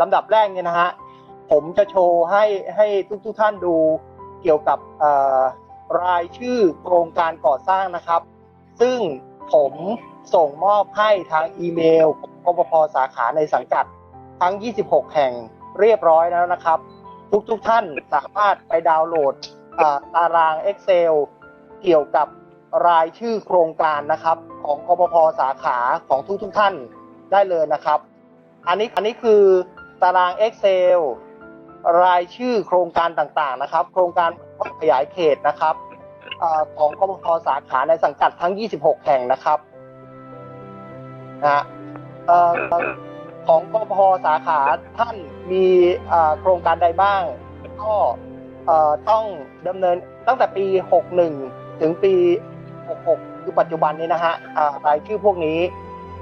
ลำดับแรกเนี่ยนะฮะผมจะโชว์ให้ให้ทุกทุกท่านดูเกี่ยวกับรายชื่อโครงการก่อสร้างนะครับ ซึ่งผมส่งมอบให้ทางอีเมลกปพสาขาในสังกัด ทั้ง 26 แห่งเรียบร้อยแล้วนะครับ ทุกทุกๆท่านสามารถไปดาวน์โหลดตาราง Excel เกี่ยวกับรายชื่อโครงการนะครับ ของกปพสาขาของทุกทุกท่านได้เลยนะครับ อันนี้อันนี้คือ ตาราง Excel รายชื่อโครงการต่างๆนะครับ โครงการขยายเขตนะครับอของกปพสาขาในสังกัดทั้ง 26 แห่งนะครับนะฮะเอ่อของกปพสาขาท่านมีโครงการใดบ้าง ก็ต้องดำเนินตั้งแต่ปี 61 ถึงปี 66 คือปัจจุบันนี้นะฮะรายชื่อพวกนี้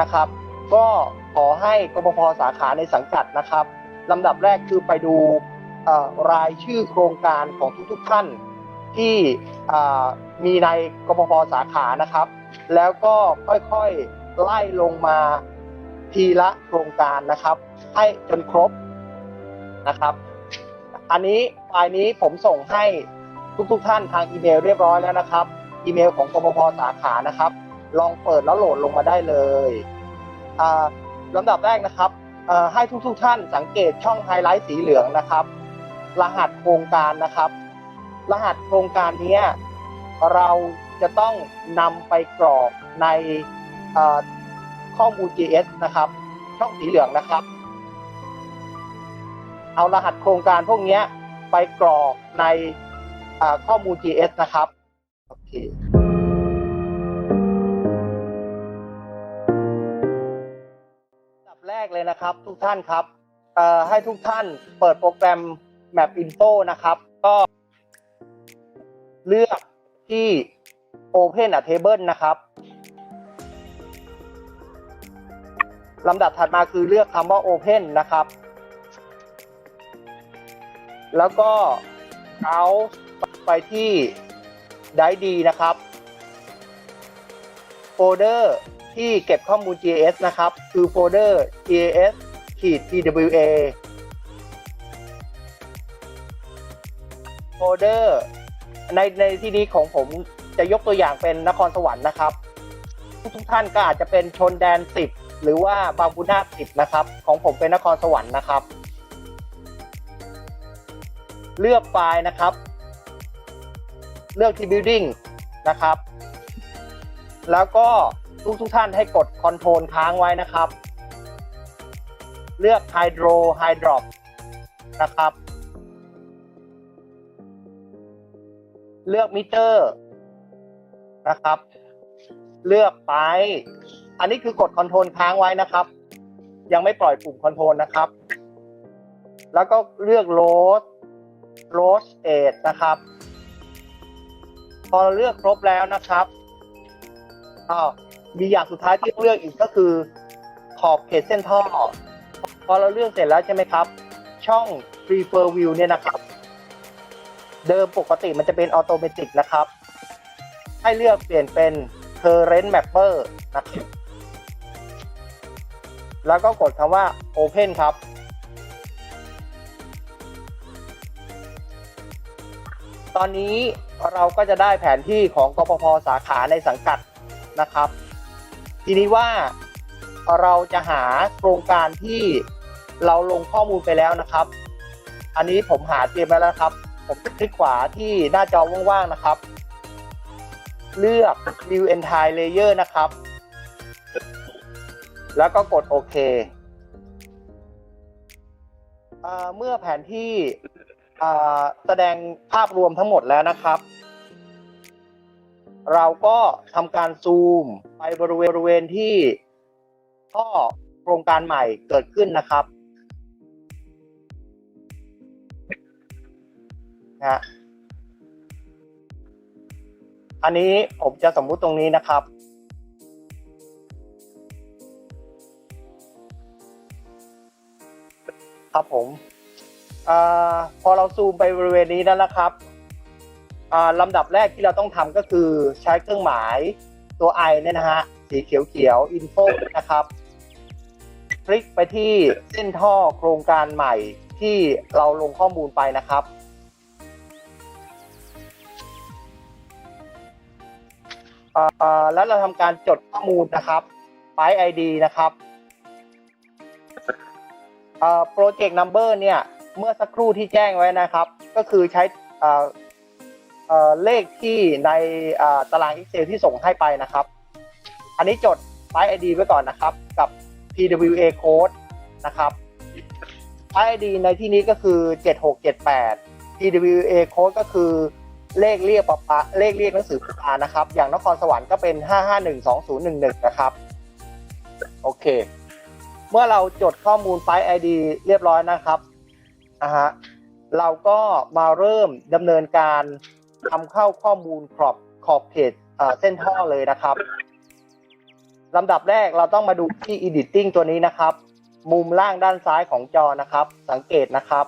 นะครับ ก็ ขอให้กปพสาขาในสังกัดนะครับลำดับแรกคือไปดูรายชื่อโครงการของทุกๆท่านที่มีในกปพสาขานะครับ แล้วก็ค่อยๆไล่ลงมาทีละโครงการนะครับ ให้จนครบนะครับ อันนี้ไฟล์นี้ผมส่งให้ทุกๆท่านทางอีเมลเรียบร้อยแล้วนะครับ อีเมลของกปพสาขานะครับ ลองเปิดแล้วโหลดลงมาได้เลยอ่า ลำดับแรกนะครับให้ทุกๆท่านสังเกตช่องไฮไลท์สีเหลืองนะครับ รหัสโครงการนะครับ รหัสโครงการนี้เราจะต้องนำไปกรอกในข้อมูล GS นะครับ ช่องสีเหลืองนะครับ เอารหัสโครงการพวกนี้ไปกรอกในข้อมูล GS นะครับโอเค นะครับ ทุกท่านครับให้ทุกท่านเปิดโปรแกรม Map Info นะครับ ก็เลือกที่ Open a Table นะครับลำดับถัดมาคือเลือกคำว่า Open นะครับ แล้วก็เอาไปที่ Drive D นะครับโฟลเดอร์ ที่เก็บข้อมูล GIS นะครับ คือโฟลเดอร์ GIS ขีด TWA โฟลเดอร์ในในที่นี้ของผมจะยกตัวอย่างเป็นนครสวรรค์นะครับทุกท่านก็อาจจะเป็นชนแดน10หรือว่าบางปูนา10นะครับ ของผมเป็นนครสวรรค์นะครับ เลือกไฟล์นะครับ เลือกที่ building นะครับ แล้วก็ ทุกทุกท่านให้กดคอนโทรลค้างไว้นะครับ เลือก Hydro Hydrop นะครับ เลือกมิเตอร์นะครับ เลือกไป อันนี้คือกดคอนโทรลค้างไว้นะครับ ยังไม่ปล่อยปุ่มคอนโทรลนะครับ แล้วก็เลือก load load state นะครับ พอเลือกครบแล้วนะครับอ้าว มีอย่างสุดท้ายที่ต้องเลือกอีกก็คือขอบเขตเส้นท่อ พอเราเลือกเสร็จแล้วใช่ไหมครับ ช่อง prefer view เนี่ยนะครับ เดิมปกติมันจะเป็นออโตเมติกนะครับ ให้เลือกเปลี่ยนเป็น current mapper นะครับ แล้วก็กดคำว่า open ครับตอนนี้เราก็จะได้แผนที่ของกปพสาขาในสังกัดนะครับ ทีนี้ว่าเราจะหาโครงการที่เราลงข้อมูลไปแล้วนะครับ อันนี้ผมหาเตรียมไว้แล้วครับ ผมคลิกขวาที่หน้าจอว่างๆนะครับ เลือก View Entire Layer นะครับ แล้วก็กดโอเคเมื่อแผนที่แสดงภาพรวมทั้งหมดแล้วนะครับ เราก็ทำการซูมไปบริเวณบริเวณที่ท่อโครงการใหม่เกิดขึ้นนะครับนะฮะอันนี้ผมจะสมมุติตรงนี้นะครับ ครับผมอาพอเราซูมไปบริเวณนี้แล้วนะครับ ลำดับแรกที่เราต้องทำก็คือใช้เครื่องหมายตัว i เนี่ยนะฮะ สีเขียวเขียว info นะครับ คลิกไปที่เส้นท่อโครงการใหม่ที่เราลงข้อมูลไปนะครับ แล้วเราทำการจดข้อมูลนะครับไฟล์ ID นะครับเอ่อ project number เนี่ย เมื่อสักครู่ที่แจ้งไว้นะครับ ก็คือใช้ เลขที่ในตาราง Excel ที่ส่งให้ไปนะครับ อันนี้จดไฟล์ ID ไว้ก่อนนะครับ กับ PWA code นะครับไฟล์ ID ในที่นี้ก็คือ 7678 PWA code ก็คือเลขเรียกประปะเลขเรียกหนังสือปะปานะครับ อย่างนครสวรรค์ก็เป็น 5512011 นะครับ โอเค เมื่อเราจดข้อมูลไฟล์ ID เรียบร้อยนะครับนะฮะเราก็มาเริ่มดำเนินการ ทำเข้าข้อมูลขอบขอบเขตเส้นท่อเลยนะครับลำดับแรกเราต้องมาดูที่ editing ตัวนี้นะครับ มุมล่างด้านซ้ายของจอนะครับ สังเกตนะครับ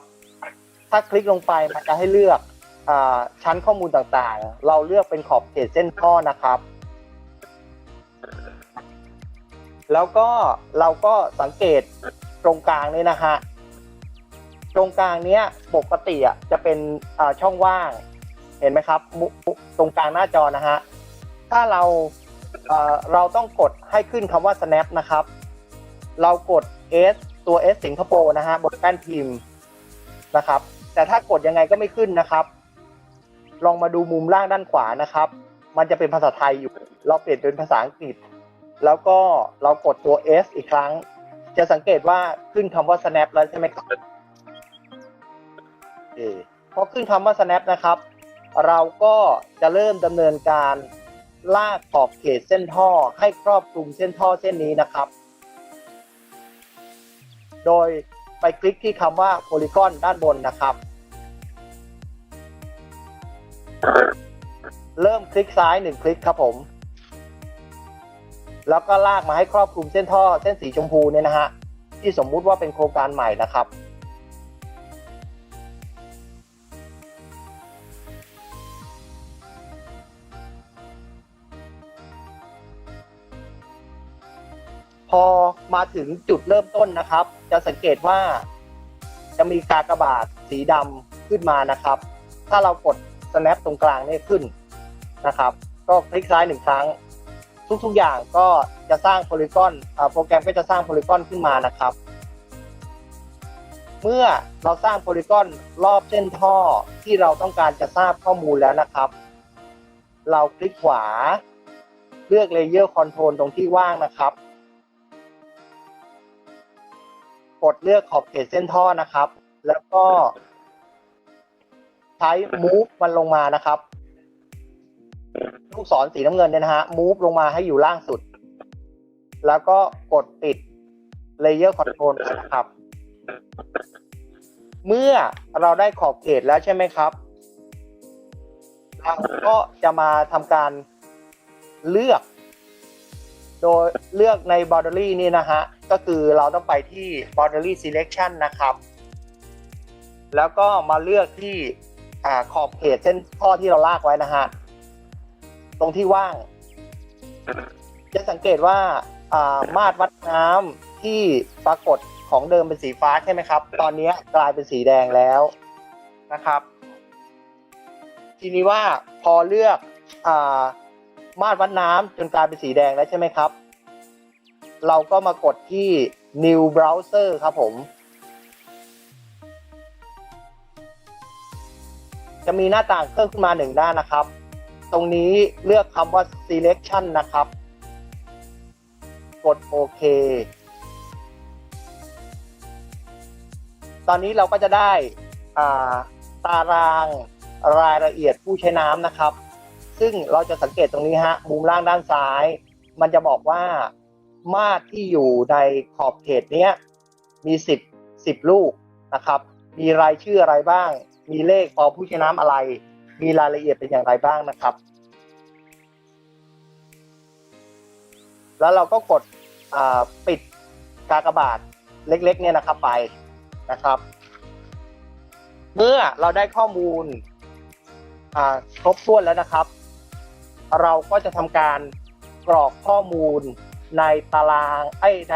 ถ้าคลิกลงไปมันจะให้เลือกอชั้นข้อมูลต่างๆ เราเลือกเป็นขอบเขตเส้นท่อนะครับ แล้วก็เราก็สังเกตตรงกลางนี่นะฮะตรงกลางเนี้ยปกติอะจะเป็นช่องว่าง เห็นไหมครับมุมุตรงกลางหน้าจอนะฮะ ถ้าเราเราต้องกดให้ขึ้นคำว่า snap นะครับ เรากด S ตัว S สิงคโปร์นะฮะบนแป้นพิมพ์นะครับ แต่ถ้ากดยังไงก็ไม่ขึ้นนะครับ ลองมาดูมุมล่างด้านขวานะครับ มันจะเป็นภาษาไทยอยู่ เราเปลี่ยนเป็นภาษาอังกฤษ แล้วก็เรากดตัว S อีกครั้ง จะสังเกตว่าขึ้นคำว่า snap แล้วใช่ไหมครับเอพอขึ้นคำว่า snap นะครับ เราก็จะเริ่มดำเนินการลากขอบเขตเส้นท่อให้ครอบคลุมเส้นท่อเส้นนี้นะครับ โดยไปคลิกที่คำว่าโพลีกอนด้านบนนะครับ เริ่มคลิกซ้ายหนึ่งคลิกครับผม แล้วก็ลากมาให้ครอบคลุมเส้นท่อเส้นสีชมพูเนี่ยนะฮะที่สมมุติว่าเป็นโครงการใหม่นะครับ พอมาถึงจุดเริ่มต้นนะครับ จะสังเกตว่า จะมีกากบาทสีดำขึ้นมานะครับ ถ้าเรากด snap ตรงกลางนี่ขึ้นนะครับ ก็คลิกซ้ายหนึ่งครั้ง ทุกๆอย่างก็จะสร้างโพลีกอนโปรแกรมก็จะสร้างโพลีกอนขึ้นมานะครับ เมื่อเราสร้างโพลีกอนรอบเส้นท่อที่เราต้องการจะทราบข้อมูลแล้วนะครับ เราคลิกขวาเลือก Layer Control ตรงที่ว่างนะครับ กดเลือกขอบเขตเส้นท่อนะครับ แล้วก็ ใช้ move มันลงมานะครับ ลูกศรสีน้ำเงินเนี่ยนะฮะ move ลงมาให้อยู่ล่างสุด แล้วก็กดปิด layer control นะครับ เมื่อเราได้ขอบเขตแล้วใช่ไหมครับเราก็จะมาทำการเลือก โดยเลือกใน boundary นี่นะฮะ ก็คือเราต้องไปที่ boundary selection นะครับ แล้วก็มาเลือกที่ขอบเขตเส้นท่อที่เราลากไว้นะฮะ ตรงที่ว่าง จะสังเกตว่าามาตรวัดน้ำที่ปรากฏของเดิมเป็นสีฟ้าใช่ไหมครับ ตอนนี้กลายเป็นสีแดงแล้วนะครับ ทีนี้ว่าพอเลือกอ มาตรวัดน้ำจนกลายเป็นสีแดงแล้วใช่ไหมครับ เราก็มากดที่ new browser ครับผม จะมีหน้าต่างเพิ่มขึ้นมาหนึ่งด้านนะครับ ตรงนี้เลือกคำว่า selection นะครับ กดโอเคตอนนี้เราก็จะได้อ่าตารางรายละเอียดผู้ใช้น้ำนะครับ ซึ่งเราจะสังเกตตรงนี้ฮะมุมล่างด้านซ้าย มันจะบอกว่ามาตรที่อยู่ในขอบเขตเนี้ยมีสิบสิบลูกนะครับ มีรายชื่ออะไรบ้าง มีเลขพอผู้ใช้น้ำอะไร มีรายละเอียดเป็นอย่างไรบ้างนะครับ แล้วเราก็กดปิดกากบาทเล็ก ๆ เนี่ยนะครับไปนะครับ เมื่อเราได้ข้อมูลครบถ้วนแล้วนะครับ เราก็จะทำการกรอกข้อมูลในตารางไอ้ใน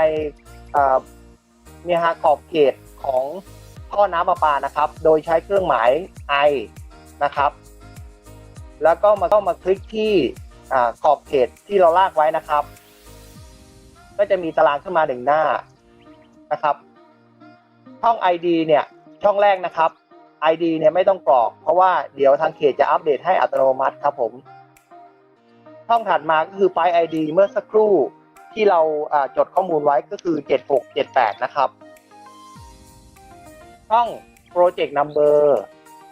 เนี่ยฮะขอบเขตของท่อน้ำประปานะครับ โดยใช้เครื่องหมาย I นะครับ แล้วก็มาก็มาคลิกที่ขอบเขตที่เราลากไว้นะครับ ก็จะมีตารางขึ้นมาหนึ่งหน้านะครับ ช่อง ID เนี่ยช่องแรกนะครับ ID เนี่ยไม่ต้องกรอก เพราะว่าเดี๋ยวทางเขตจะอัปเดตให้อัตโนมัติครับผม ช่องถัดมาก็คือไฟล์ ID เมื่อสักครู่ที่เราจดข้อมูลไว้ก็คือ 7678 นะครับ ช่อง Project Number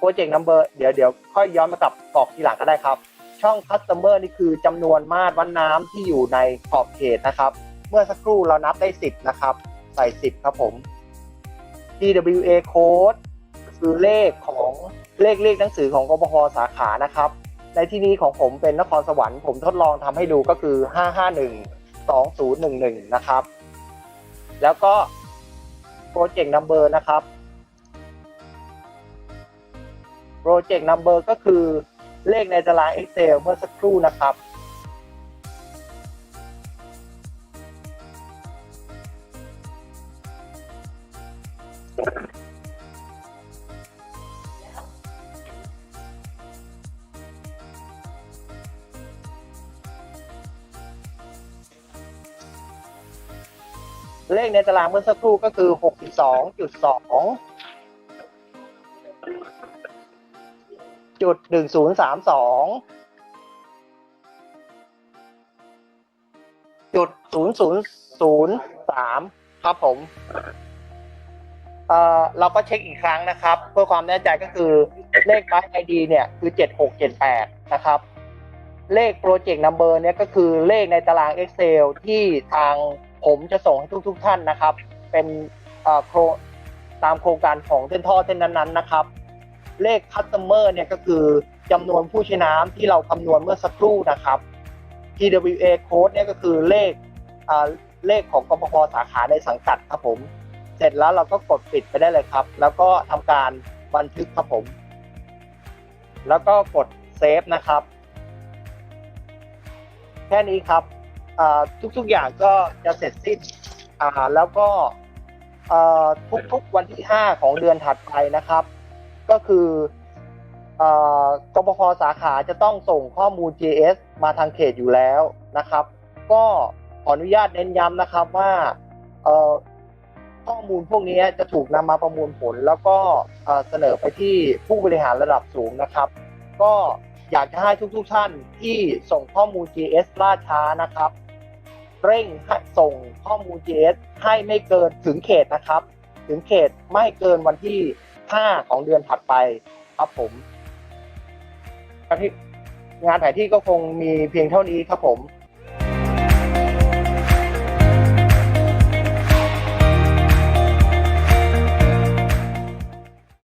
Project Number เดี๋ยวเดี๋ยวค่อยย้อนมากลับกรอกทีหลังก็ได้ครับ ช่อง Customer นี่คือจำนวนมาตรวัดน้ำที่อยู่ในขอบเขตนะครับ เมื่อสักครู่เรานับได้ 10 นะครับ ใส่ 10 ครับผม TWA code คือเลขของเลขเลขหนังสือของกปพสาขานะครับ ในที่นี้ของผมเป็นนครสวรรค์ผมทดลองทำให้ดูก็คือ 551 2011 นะครับ แล้วก็ Project Number นะครับ Project Number ก็คือเลขในตาราง Excel เมื่อสักครู่นะครับ เลขในตารางเมื่อสักครู่ก็คือ62.2จุด1032จุด0003ครับผม เอ่อเราก็เช็คอีกครั้งนะครับ เพื่อความแน่ใจก็คือเลขบัตรไอดีเนี่ยคือ7678นะครับ เลขโปรเจกต์นัมเบอร์เนี่ยก็คือเลขในตาราง Excel ที่ทาง ผมจะส่งให้ทุกๆทท่านนะครับ เป็นโครตามโครงการของเส้นท่อเส้นนั้นๆนะครับ เลข Customer เนี่ยก็คือจำนวนผู้ใช้น้ำที่เราคำนวณเมื่อสักครู่นะครับ TWA code เนี่ยก็คือเลขเลขของกปพสาขาในสังกัดครับผม เสร็จแล้วเราก็กดปิดไปได้เลยครับ แล้วก็ทำการบันทึกครับผม แล้วก็กดเซฟนะครับ แค่นี้ครับ ทุกๆอย่างก็จะเสร็จสิ้นอ่าแล้วก็อ่าทุกๆวันที่ 5 ของเดือนถัดไปนะครับ ก็คืออ่ากปพสาขาจะต้องส่งข้อมูล GS มาทางเขตอยู่แล้วนะครับ ก็ขออนุญาตเน้นย้ำนะครับว่าเอ่อข้อมูลพวกนี้จะถูกนำมาประมวลผล แล้วก็เอ่อเสนอไปที่ผู้บริหารระดับสูงนะครับ ก็อยากจะให้ทุกๆท่านที่ส่งข้อมูล GS ล่าช้านะครับ เร่งส่งข้อมูล GS ให้ไม่เกินถึงเขตนะครับ ถึงเขตไม่เกินวันที่ 5 ของเดือนถัดไปครับผมงานถ่ายที่ก็คงมีเพียงเท่านี้ครับผม